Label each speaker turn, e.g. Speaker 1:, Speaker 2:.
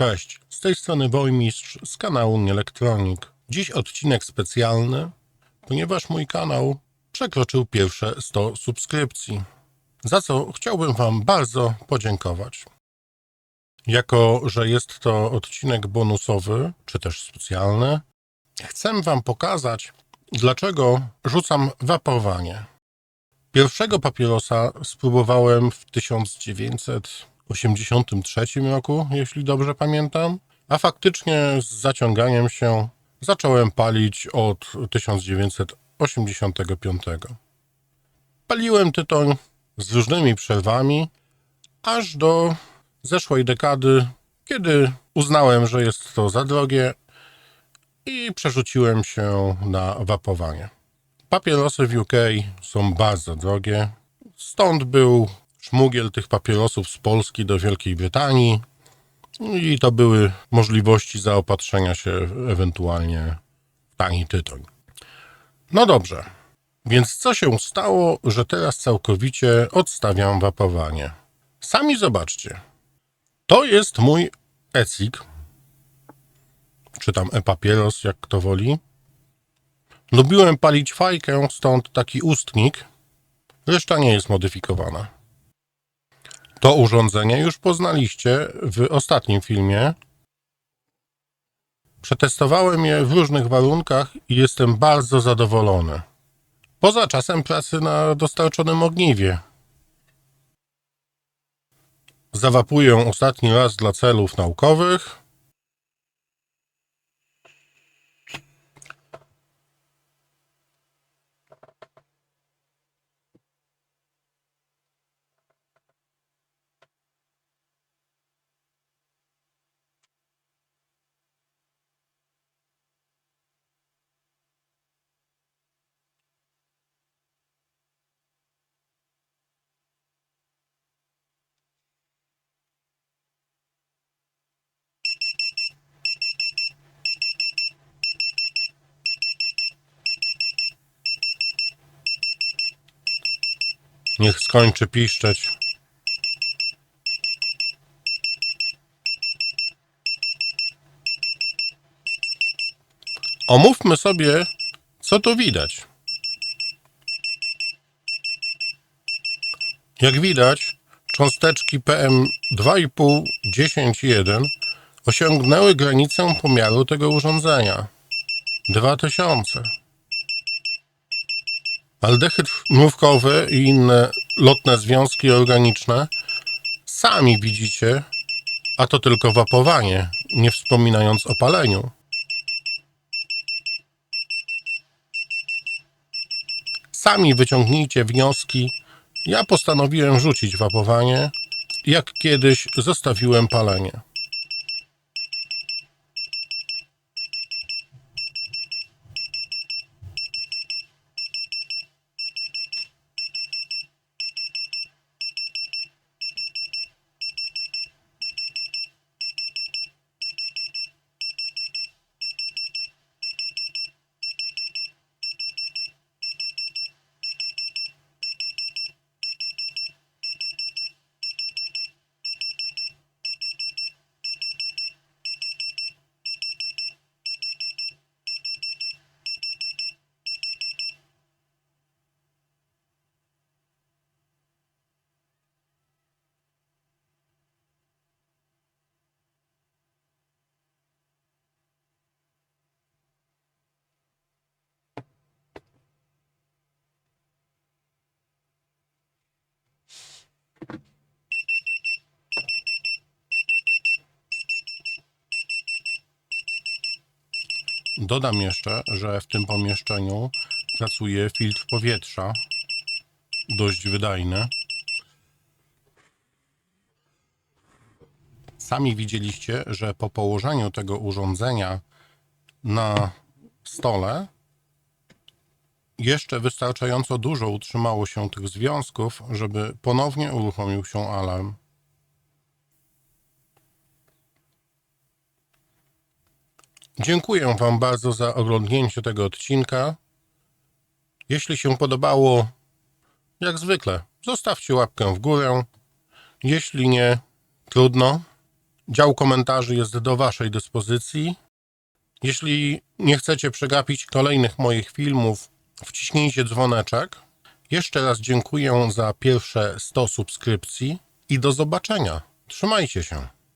Speaker 1: Cześć, z tej strony Wojmistrz z kanału Nielektronik. Dziś odcinek specjalny, ponieważ mój kanał przekroczył pierwsze 100 subskrypcji, za co chciałbym Wam bardzo podziękować. Jako, że jest to odcinek bonusowy, czy też specjalny, chcę Wam pokazać, dlaczego rzucam wapowanie. Pierwszego papierosa spróbowałem w 1983 roku, jeśli dobrze pamiętam, a faktycznie z zaciąganiem się zacząłem palić od 1985. Paliłem tytoń z różnymi przerwami, aż do zeszłej dekady, kiedy uznałem, że jest to za drogie i przerzuciłem się na wapowanie. Papierosy w UK są bardzo drogie, stąd był szmugiel tych papierosów z Polski do Wielkiej Brytanii i to były możliwości zaopatrzenia się ewentualnie w tani tytoń. No dobrze, więc co się stało, że teraz całkowicie odstawiam wapowanie? Sami zobaczcie. To jest mój ecik, czy tam e-papieros, jak kto woli. Lubiłem palić fajkę, stąd taki ustnik. Reszta nie jest modyfikowana. To urządzenie już poznaliście w ostatnim filmie. Przetestowałem je w różnych warunkach i jestem bardzo zadowolony. Poza czasem pracy na dostarczonym ogniwie. Zawapuję ostatni raz dla celów naukowych. Niech skończy piszczeć. Omówmy sobie, co tu widać. Jak widać, cząsteczki PM2,5-10,1 osiągnęły granicę pomiaru tego urządzenia. 2000. Aldehyd mrówkowy i inne lotne związki organiczne sami widzicie, a to tylko wapowanie, nie wspominając o paleniu. Sami wyciągnijcie wnioski. Ja postanowiłem rzucić wapowanie, jak kiedyś zostawiłem palenie. Dodam jeszcze, że w tym pomieszczeniu pracuje filtr powietrza, dość wydajny. Sami widzieliście, że po położeniu tego urządzenia na stole jeszcze wystarczająco dużo utrzymało się tych związków, żeby ponownie uruchomił się alarm. Dziękuję Wam bardzo za oglądnięcie tego odcinka. Jeśli się podobało, jak zwykle, zostawcie łapkę w górę. Jeśli nie, trudno. Dział komentarzy jest do Waszej dyspozycji. Jeśli nie chcecie przegapić kolejnych moich filmów, wciśnijcie dzwoneczek. Jeszcze raz dziękuję za pierwsze 100 subskrypcji i do zobaczenia. Trzymajcie się.